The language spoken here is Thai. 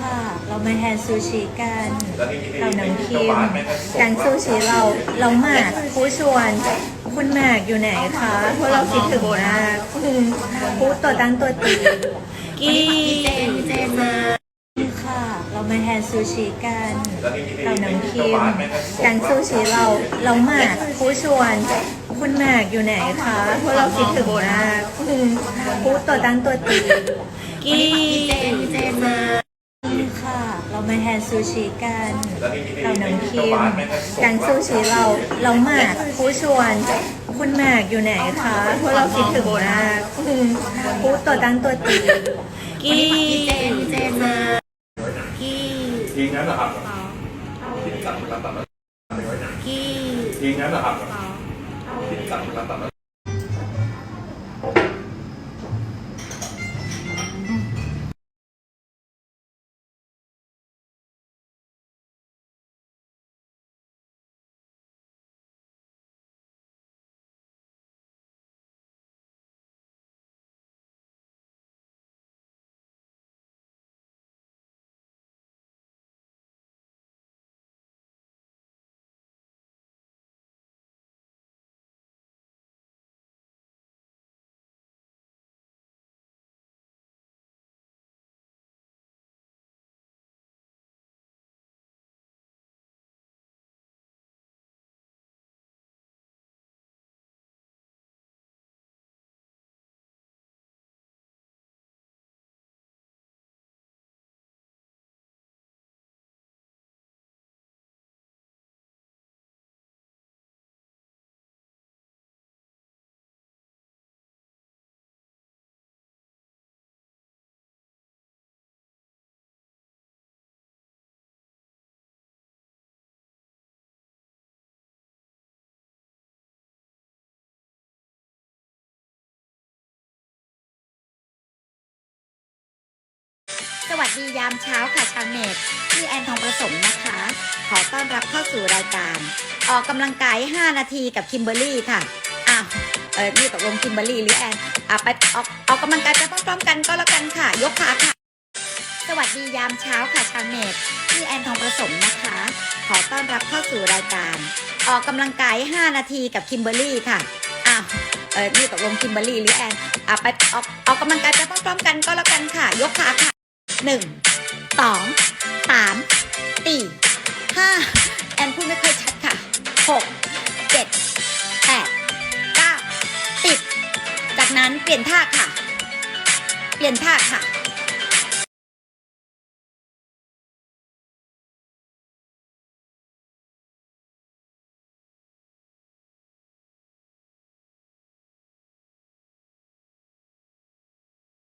ค่ะ เรามาแทนซูชิกันแล้วนี่ที่เราน้ำที่คิเจ้ามบ้านแม่ก็ส่งแกงซูชิเราเราหมากผู้ชวน คุณหมากอยู่ไหนคะเพราะเราคิดถึงมากอืมผู้ตัวตั้งตัวตีกี้เจนมาค่ะ เรามาแทนซูชิกันแล้วนี่ที่เราน้ำที่คิเจ้ามบ้านแม่ก็ส่งแกงซูชิเราเราหมากผู้ชวนคุณหมากอยู่ไหนคะเพราะเราคิดถึงมากอืมผู้ตัวตั้งตัวตีกี้เจนมาค่ะ เรามาแทนซูชิกันแล้วนี่ที่เราน้ำที่คิเจ้ามบ้านแม่ก็ส่งแกงซูชิเราเราหมากผู้ชวนคุณหมากอยู่ไหนคะเพราะเราคิดถึงมากอืมผู้ตัวตั้งตัวตีกี้เจนมากี้ทิ้งนั้นเหรอครับทิ้งตัดตัดตัดตัดกี้ทิ้งนั้นเหรอครับ สวัสดียามเช้าค่ะชาวเน็ตที่แอนทองประสมนะคะ ขอต้อนรับเข้าสู่รายการ ออกกำลังกาย 5 นาทีกับคิมเบอรรี่ค่ะอ้าวเออนี่ตกลงคิมเบอรรี่หรือแอนอะไปออกออกกำลังกายไปพร้อมๆกันก็แล้วกันค่ะ ยกขาค่ะ สวัสดียามเช้าค่ะชาวเน็ตที่แอนทองประสมนะคะ ขอต้อนรับเข้าสู่รายการ ออกกำลังกาย 5 นาทีกับคิมเบอรรี่ค่ะอ้าวเออนี่ตกลงคิมเบอรรี่หรือแอนอะไปออกออกกำลังกายไปพร้อมๆกันก็แล้วกันค่ะ ยกขาค่ะ หนึ่งสองสามสี่ห้าแอนพูดไม่ค่อยชัดค่ะหกเจ็ดแปดเก้าสิบจากนั้นเปลี่ยนท่าค่ะ เปลี่ยนท่าค่ะ